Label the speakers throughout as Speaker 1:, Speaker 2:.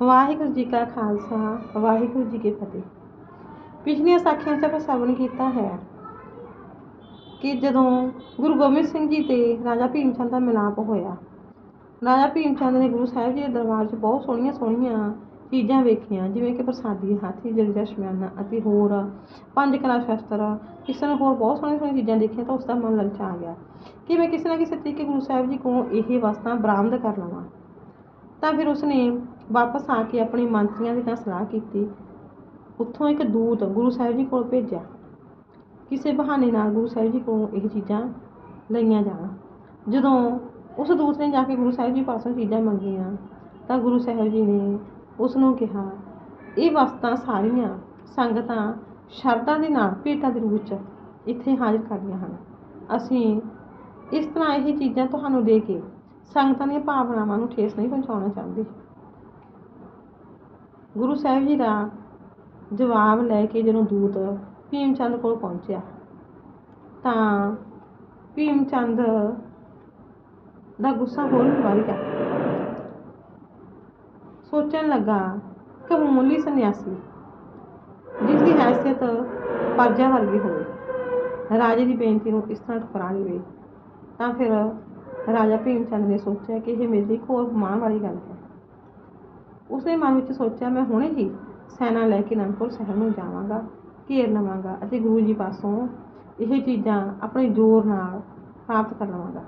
Speaker 1: ਵਾਹਿਗੁਰੂ ਜੀ ਕਾ ਖਾਲਸਾ, ਵਾਹਿਗੁਰੂ ਜੀ ਕੀ ਫਤਿਹ। ਪਿਛਲੀਆਂ ਸਾਖੀਆਂ 'ਚ ਆਪਾਂ ਸ਼ਰਵਣ ਕੀਤਾ ਹੈ ਕਿ ਜਦੋਂ ਗੁਰੂ ਗੋਬਿੰਦ ਸਿੰਘ ਜੀ ਤੇ ਰਾਜਾ ਭੀਮ ਚੰਦ ਦਾ ਮਿਲਾਪ ਹੋਇਆ, ਰਾਜਾ ਭੀਮ ਚੰਦ ਨੇ ਗੁਰੂ ਸਾਹਿਬ ਜੀ ਦੇ ਦਰਬਾਰ 'ਚ ਬਹੁਤ ਸੋਹਣੀਆਂ ਸੋਹਣੀਆਂ ਚੀਜ਼ਾਂ ਵੇਖੀਆਂ, ਜਿਵੇਂ ਕਿ ਪ੍ਰਸਾਦੀ, ਹਾਥੀ ਜਲਦਾ ਸ਼ਮਿਆਨਾ ਅਤੇ ਹੋਰ ਪੰਜ ਕਲਾ ਸ਼ਸਤਰ, ਕਿਸੇ ਨੇ ਹੋਰ ਬਹੁਤ ਸੋਹਣੀਆਂ ਸੋਹਣੀਆਂ ਚੀਜ਼ਾਂ ਦੇਖੀਆਂ ਤਾਂ ਉਸ ਦਾ ਮਨ ਲਲਚਾ ਗਿਆ। ਕਿ ਮੈਂ ਕਿਸੇ ਨਾ ਕਿਸੇ ਤਰੀਕੇ ਗੁਰੂ ਸਾਹਿਬ ਜੀ ਕੋਲੋਂ ਇਹ ਵਸਤਾਂ ਬਰਾਮਦ ਕਰ ਲਵਾਂ। ਤਾਂ ਫਿਰ ਉਸਨੇ ਵਾਪਸ ਆ ਕੇ ਆਪਣੇ ਮੰਤਰੀਆਂ ਦੇ ਨਾਲ ਸਲਾਹ ਕੀਤੀ। ਉੱਥੋਂ ਇੱਕ ਦੂਤ ਗੁਰੂ ਸਾਹਿਬ ਜੀ ਕੋਲ ਭੇਜਿਆ। ਕਿਸੇ ਬਹਾਨੇ ਨਾਲ ਗੁਰੂ ਸਾਹਿਬ ਜੀ ਕੋਲੋਂ ਇਹ ਚੀਜ਼ਾਂ ਲਈਆਂ ਜਾਣ। ਜਦੋਂ ਉਸ ਦੂਤ ਨੇ ਜਾ ਕੇ ਗੁਰੂ ਸਾਹਿਬ ਜੀ ਪਾਸੋਂ ਚੀਜ਼ਾਂ ਮੰਗੀਆਂ, ਤਾਂ ਗੁਰੂ ਸਾਹਿਬ ਜੀ ਨੇ ਉਸ ਨੂੰ ਕਿਹਾ, ਇਹ ਵਸਤਾਂ ਸਾਰੀਆਂ ਸੰਗਤਾਂ ਸ਼ਰਧਾ ਦੇ ਨਾਲ ਭੇਟਾਂ ਦੇ ਰੂਪ ਵਿੱਚ ਇੱਥੇ ਹਾਜ਼ਰ ਕਰਦੀਆਂ ਹਨ। ਅਸੀਂ ਇਸ ਤਰ੍ਹਾਂ ਇਹ ਚੀਜ਼ਾਂ ਤੁਹਾਨੂੰ ਦੇ ਕੇ ਸੰਗਤਾਂ ਦੀਆਂ ਭਾਵਨਾਵਾਂ ਨੂੰ ਠੇਸ ਨਹੀਂ ਪਹੁੰਚਾਉਣਾ ਚਾਹੁੰਦੇ। ਗੁਰੂ ਸਾਹਿਬ ਜੀ ਦਾ ਜਵਾਬ ਲੈ ਕੇ ਜਦੋਂ ਦੂਤ ਭੀਮ ਚੰਦ ਕੋਲ ਪਹੁੰਚਿਆ, ਤਾਂ ਭੀਮ ਚੰਦ ਦਾ ਗੁੱਸਾ ਹੋਰ ਵੀ ਵੱਧ ਗਿਆ। ਸੋਚਣ ਲੱਗਾ ਕਿ ਮਾਮੂਲੀ ਸੰਨਿਆਸੀ, ਜਿਸ ਦੀ ਹੈਸੀਅਤ ਪਰਜਾ ਵਰਗੀ ਹੋਵੇ, ਰਾਜੇ ਦੀ ਬੇਨਤੀ ਨੂੰ ਇਸ ਤਰ੍ਹਾਂ ਠੁਕਰਾ ਲਵੇ ਤਾਂ ਫਿਰ ਰਾਜਾ ਭੀਮ ਚੰਦ ਨੇ ਸੋਚਿਆ ਕਿ ਇਹ ਮੇਰੇ ਲਈ ਘੋਰ ਮਾਣ ਵਾਲੀ ਗੱਲ ਹੈ। ਉਸਨੇ ਮਨ ਵਿੱਚ ਸੋਚਿਆ, ਮੈਂ ਹੁਣੇ ਹੀ ਸੈਨਾ ਲੈ ਕੇ ਅਨੰਦਪੁਰ ਸਾਹਿਬ ਨੂੰ ਜਾਵਾਂਗਾ, ਘੇਰ ਲਵਾਂਗਾ ਅਤੇ ਗੁਰੂ ਜੀ ਪਾਸੋਂ ਇਹ ਚੀਜ਼ਾਂ ਆਪਣੇ ਜ਼ੋਰ ਨਾਲ ਪ੍ਰਾਪਤ ਕਰ ਲਵਾਂਗਾ।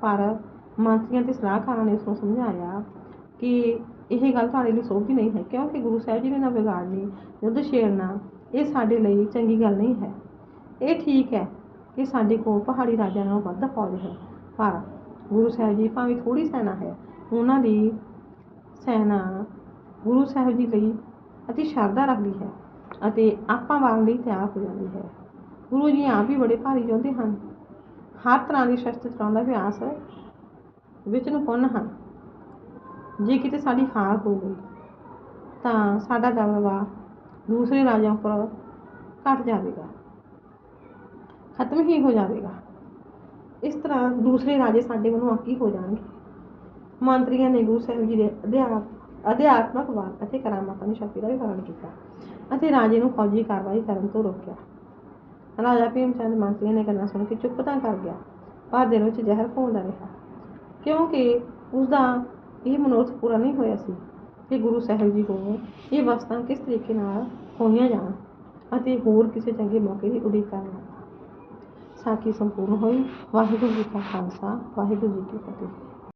Speaker 1: ਪਰ ਮੰਤਰੀਆਂ ਤੇ ਸਲਾਹਕਾਰਾਂ ਨੇ ਉਸ ਨੂੰ ਸਮਝਾਇਆ ਕਿ ਇਹ ਗੱਲ ਤੁਹਾਡੇ ਲਈ ਸੋਭੀ ਨਹੀਂ ਹੈ, ਕਿਉਂਕਿ ਗੁਰੂ ਸਾਹਿਬ ਜੀ ਨੇ ਨਾ ਵਿਗਾੜਨੀ, ਯੁੱਧ ਛੇੜਨਾ, ਇਹ ਸਾਡੇ ਲਈ ਚੰਗੀ ਗੱਲ ਨਹੀਂ ਹੈ। ਇਹ ਠੀਕ ਹੈ ਕਿ ਸਾਡੇ ਕੋਲ ਪਹਾੜੀ ਰਾਜਿਆਂ ਨਾਲੋਂ ਵੱਧ ਫੌਜ ਹੈ, ਪਰ ਗੁਰੂ ਸਾਹਿਬ ਜੀ ਭਾਵੇਂ ਥੋੜੀ ਸੈਨਾ ਹੈ, ਉਹਨਾਂ ਦੀ ਸੈਨਾ ਗੁਰੂ ਸਾਹਿਬ ਜੀ ਲਈ ਅਤੀ ਸ਼ਰਧਾ ਰੱਖਦੀ ਹੈ ਅਤੇ ਆਪਾਂ ਵਾਰਨ ਲਈ ਤਿਆਰ ਹੋ ਜਾਂਦੀ ਹੈ। ਗੁਰੂ ਜੀ ਆਪ ਵੀ ਬੜੇ ਭਾਰੀ ਯੋਧੇ ਹਨ। ਹਰ ਤਰ੍ਹਾਂ ਦੀ ਸ਼ਸਤਰ ਚਲਾਉਣ ਦਾ ਅਭਿਆਸ ਵਿੱਚ ਨਿਪੁੰਨ ਹਨ। ਜੇ ਕਿਤੇ ਸਾਡੀ ਹਾਰ ਹੋ ਗਈ, ਤਾਂ ਸਾਡਾ ਦਬਦਬਾ ਦੂਸਰੇ ਰਾਜਿਆਂ ਉੱਪਰ ਘਟ ਜਾਵੇਗਾ, ਖਤਮ ਹੀ ਹੋ ਜਾਵੇਗਾ। ਇਸ ਤਰ੍ਹਾਂ ਦੂਸਰੇ ਰਾਜੇ ਸਾਡੇ ਵੱਲੋਂ ਆਕੀ ਹੋ ਜਾਣਗੇ। ਮੰਤਰੀਆਂ ਨੇ ਗੁਰੂ ਸਾਹਿਬ ਜੀ ਦੇ ਅਧਿਆਪ ਅਧਿਆਤਮਕ ਵਾਕ ਅਤੇ ਕਰਾਮਾਤਾਂ ਦੀ ਸ਼ਕਤੀ ਦਾ ਵੀ ਵਰਣਨ ਕੀਤਾ ਅਤੇ ਰਾਜੇ ਨੂੰ ਫੌਜੀ ਕਾਰਵਾਈ ਕਰਨ ਤੋਂ ਰੋਕਿਆ। ਰਾਜਾ ਭੀਮ ਚੰਦ ਮੰਤਰੀਆਂ ਨੇ ਗੱਲਾਂ ਸੁਣ ਕੇ ਚੁੱਪ ਤਾਂ ਕਰ ਗਿਆ, ਪਰ ਦਿਲ ਵਿੱਚ ਜ਼ਹਿਰ ਘੋਲਦਾ ਰਿਹਾ। ਕਿਉਂਕਿ ਉਸਦਾ ਇਹ ਮਨੋਰਥ ਪੂਰਾ ਨਹੀਂ ਹੋਇਆ ਸੀ ਕਿ ਗੁਰੂ ਸਾਹਿਬ ਜੀ ਕੋਲੋਂ ਇਹ ਵਸਤਾਂ ਕਿਸ ਤਰੀਕੇ ਨਾਲ ਹੋਈਆਂ ਜਾਣ ਅਤੇ ਹੋਰ ਕਿਸੇ ਚੰਗੇ ਮੌਕੇ ਦੀ ਉਡੀਕ ਕਰਨਾ ਸਾਖੀ ਸੰਪੂਰਨ ਹੋਈ। ਵਾਹਿਗੁਰੂ ਜੀ ਕਾ ਖਾਲਸਾ, ਵਾਹਿਗੁਰੂ ਜੀ ਕੀ ਫਤਿਹ।